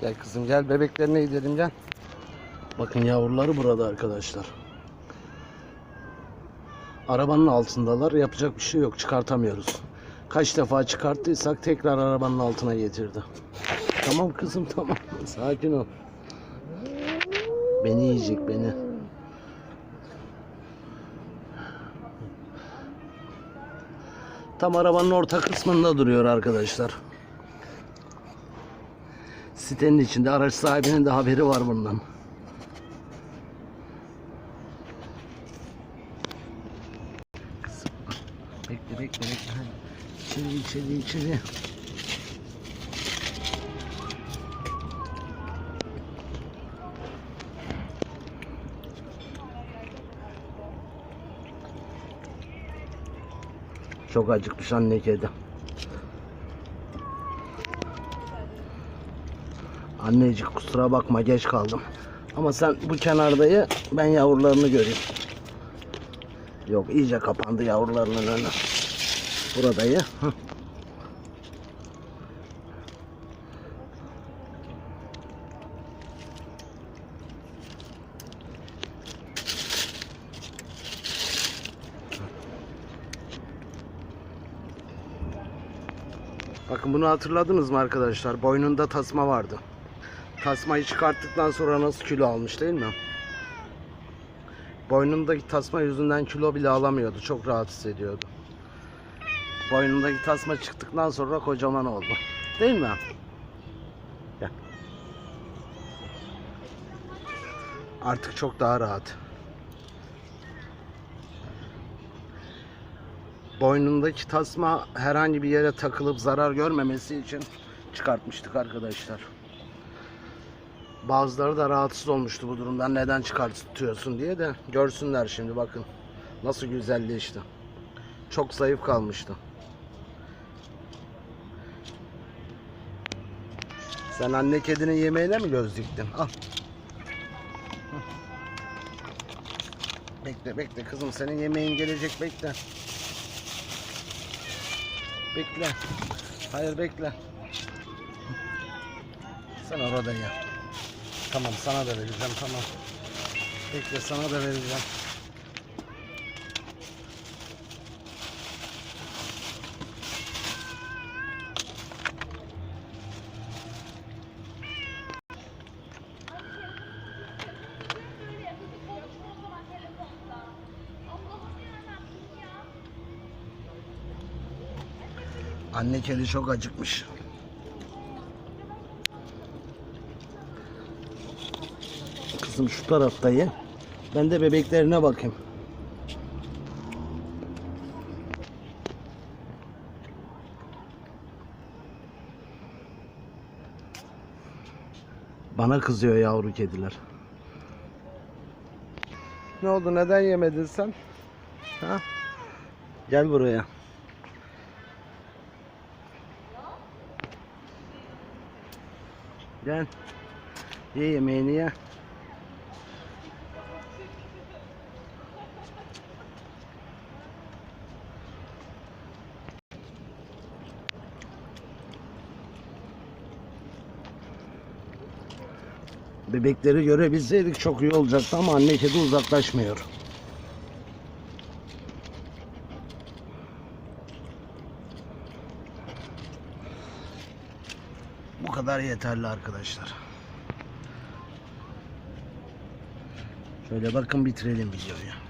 Gel kızım gel bebeklerine gidelim gel. Bakın yavruları burada arkadaşlar. Arabanın altındalar. Yapacak bir şey yok. Çıkartamıyoruz. Kaç defa çıkarttıysak tekrar arabanın altına getirdi. Tamam kızım tamam. Sakin ol. Beni yiyecek beni. Tam arabanın orta kısmında duruyor arkadaşlar. Sitenin içinde araç sahibinin de haberi var bundan. Bekle bekle bekle. İçeri içeri içeri. Çok acıkmış anne kedi. Annecik kusura bakma geç kaldım. Ama sen bu kenardayı ben yavrularını göreyim. Yok iyice kapandı yavrularının önü. Buradayı. Bakın bunu hatırladınız mı arkadaşlar? Boynunda tasma vardı. Tasmayı çıkarttıktan sonra nasıl kilo almış değil mi? Boynundaki tasma yüzünden kilo bile alamıyordu. Çok rahatsız ediyordu. Boynundaki tasma çıktıktan sonra kocaman oldu. Değil mi? Artık çok daha rahat. Boynundaki tasma herhangi bir yere takılıp zarar görmemesi için çıkartmıştık arkadaşlar. Bazıları da rahatsız olmuştu bu durumdan. Neden çıkartıyorsun diye de görsünler şimdi bakın. Nasıl güzelleşti. Çok zayıf kalmıştı. Sen anne kedinin yemeğine mi göz diktin? Al. Bekle bekle kızım senin yemeğin gelecek bekle. Bekle. Hayır bekle. Sen orada ye. Tamam sana da vereceğim tamam. Bekle sana da vereceğim. Anne kedi çok acıkmış. Kızım şu tarafta ye. Ben de bebeklerine bakayım. Bana kızıyor yavru kediler. Ne oldu? Neden yemedin sen? Ha? Gel buraya. Gel. Ye yemeğini ye. Bebekleri görebilseydik çok iyi olacaktı ama anne kedi uzaklaşmıyor. Bu kadar yeterli arkadaşlar. Şöyle bakın bitirelim videoyu.